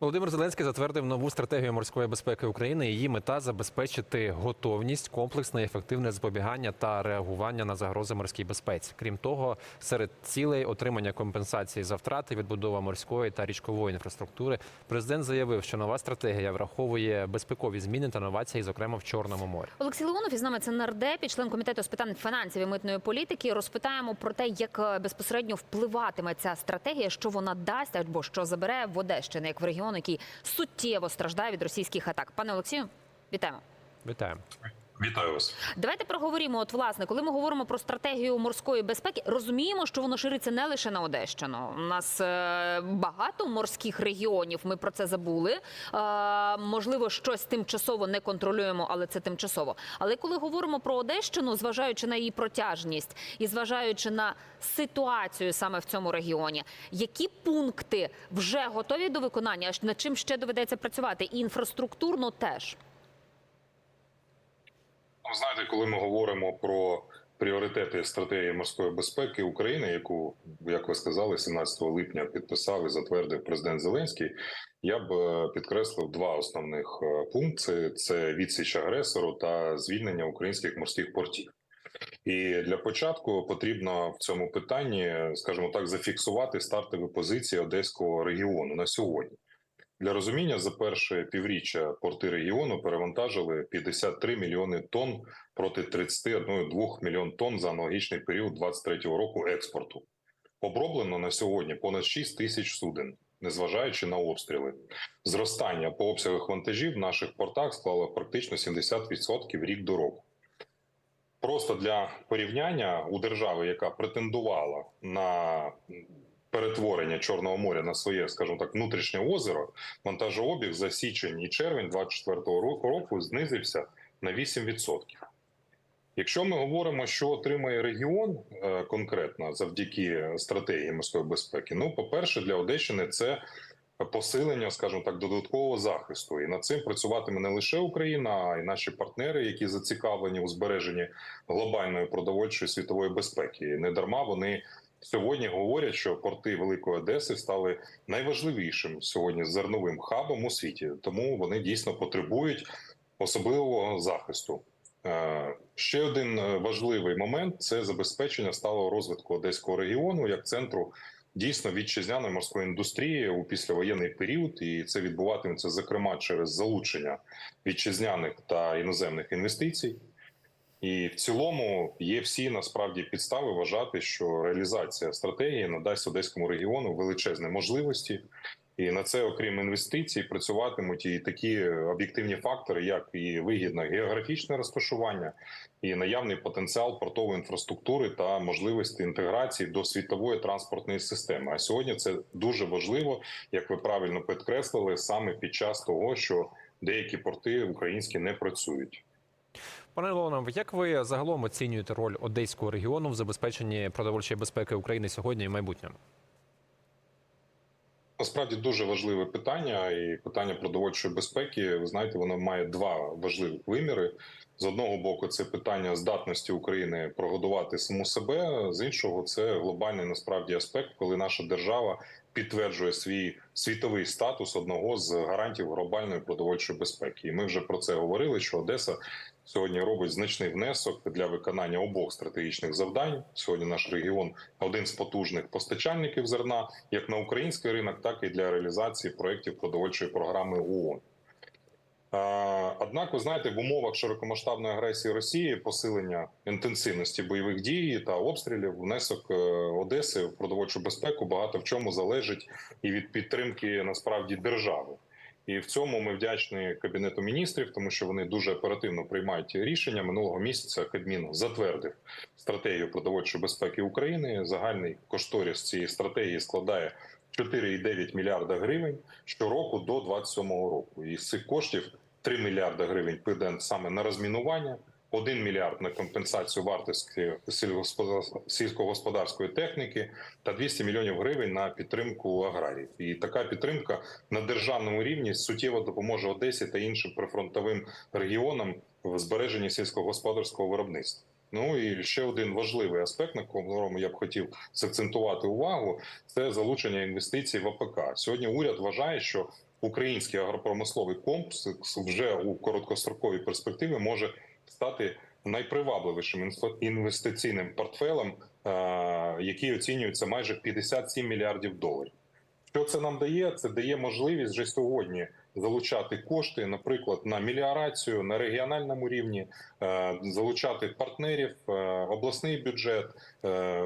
Володимир Зеленський затвердив нову стратегію морської безпеки України. Її мета забезпечити готовність, комплексне і ефективне запобігання та реагування на загрози морській безпеці. Крім того, серед цілей отримання компенсації за втрати, відбудова морської та річкової інфраструктури. Президент заявив, що нова стратегія враховує безпекові зміни та новації, зокрема в Чорному морі. Олексій Леонов із нами це нардеп і член комітету з питань фінансів і митної політики. Розпитаємо про те, як е, безпосередньо впливатиме ця стратегія, що вона дасть або що забере в Одещини, як в регіон, який суттєво страждає від російських атак. Пане Олексію, вітаємо. Вітаємо. Вітаю вас. Давайте проговоримо. От власне, коли ми говоримо про стратегію морської безпеки, розуміємо, що воно шириться не лише на Одещину. У нас е, багато морських регіонів. Ми про це забули. Е, можливо, щось тимчасово не контролюємо, але це тимчасово. Але коли говоримо про Одещину, зважаючи на її протяжність і зважаючи на ситуацію саме в цьому регіоні, які пункти вже готові до виконання? Над чим ще доведеться працювати? І інфраструктурно теж. Ну, знаєте, коли ми говоримо про пріоритети стратегії морської безпеки України, яку, як ви сказали, 17 липня підписав і затвердив президент Зеленський, я б е, підкреслив два основних е, пункти: це відсіч агресору та звільнення українських морських портів. І для початку потрібно в цьому питанні, скажімо так, зафіксувати стартові позиції одеського регіону на сьогодні. Для розуміння за перше півріччя порти регіону перевантажили 53 мільйони тонн проти 31,2 мільйон тонн за аналогічний період 2023 року експорту. Оброблено на сьогодні понад 6 тисяч суден, незважаючи на обстріли. Зростання по обсягах вантажів в наших портах склало практично 70% рік до року. Просто для порівняння у держави, яка претендувала на перетворення Чорного моря на своє, скажімо так, внутрішнє озеро, вантажообіг за січень і червень 2024 року року знизився на 8%. Якщо ми говоримо, що отримає регіон е, конкретно завдяки стратегії морської безпеки, ну, по-перше, для Одещини це посилення, скажімо так, додаткового захисту, і над цим працюватиме не лише Україна, а й наші партнери, які зацікавлені у збереженні глобальної продовольчої світової безпеки. І не дарма вони сьогодні говорять, що порти Великої Одеси стали найважливішим сьогодні зерновим хабом у світі, тому вони дійсно потребують особливого захисту. Е, Ще один е, важливий момент це забезпечення сталого розвитку одеського регіону як центру дійсно вітчизняної морської індустрії у післявоєнний період, і це відбуватиметься зокрема через залучення вітчизняних та іноземних інвестицій. І в цілому є всі насправді підстави вважати, що реалізація стратегії надасть одеському регіону величезні можливості, і на це, окрім інвестицій, працюватимуть і такі об'єктивні фактори, як і вигідне географічне розташування, і наявний потенціал портової інфраструктури та можливості інтеграції до світової транспортної системи. А сьогодні це дуже важливо, як ви правильно підкреслили, саме під час того, що деякі порти українські не працюють. Пане Леонов, як ви загалом оцінюєте роль одеського регіону в забезпеченні продовольчої безпеки України сьогодні і в майбутньому? Насправді дуже важливе питання, і питання продовольчої безпеки. Ви знаєте, воно має два важливих виміри. З одного боку, це питання здатності України прогодувати саму себе. З іншого, це глобальний насправді аспект, коли наша держава підтверджує свій світовий статус одного з гарантів глобальної продовольчої безпеки. І ми вже про це говорили. Що Одеса сьогодні робить значний внесок для виконання обох стратегічних завдань. Сьогодні наш регіон один з потужних постачальників зерна, як на український ринок, так і для реалізації проєктів продовольчої програми ООН. Однак, ви знаєте, в умовах широкомасштабної агресії Росії посилення інтенсивності бойових дій та обстрілів внесок е, Одеси в продовольчу безпеку багато в чому залежить і від підтримки насправді держави. І в цьому ми вдячні кабінету міністрів, тому що вони дуже оперативно приймають рішення. Минулого місяця Кабмін затвердив стратегію продовольчої безпеки України. Загальний кошторис цієї стратегії складає 4,9 мільярда гривень щороку до 2027 року. І з цих коштів 3 мільярди гривень піде саме на розмінування, 1 мільярд на компенсацію вартості сільськогосподарської техніки та 200 мільйонів гривень на підтримку аграріїв. І така підтримка на державному рівні суттєво допоможе Одесі та іншим прифронтовим регіонам в збереженні сільськогосподарського виробництва. Ну і ще один важливий аспект, на якому я б хотів закцентувати увагу, це залучення інвестицій в АПК. Сьогодні уряд вважає, що український агропромисловий комплекс вже у короткостроковій перспективі може стати найпривабливішим інвестиційним портфелем, е, який оцінюється майже в 57 мільярдів доларів. Що це нам дає? Це дає можливість вже сьогодні залучати кошти, наприклад, на меліорацію на регіональному рівні, е, залучати партнерів, е, обласний бюджет, е,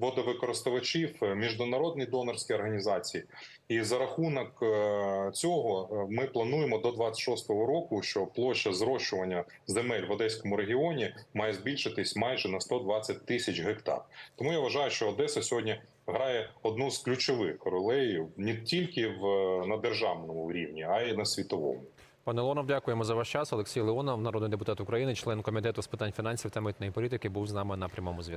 водовикористувачів, міжнародні донорські організації. І за рахунок цього ми плануємо до 26-го року, що площа зрощування земель в Одеському регіоні має збільшитись майже на 120 тисяч гектар. Тому я вважаю, що Одеса сьогодні грає одну з ключових ролей не тільки в на державному рівні, а й на світовому. Пане Леонов, дякуємо за ваш час. Олексій Леонов, народний депутат України, член комітету з питань фінансів та митної політики, був з нами на прямому зв'язку.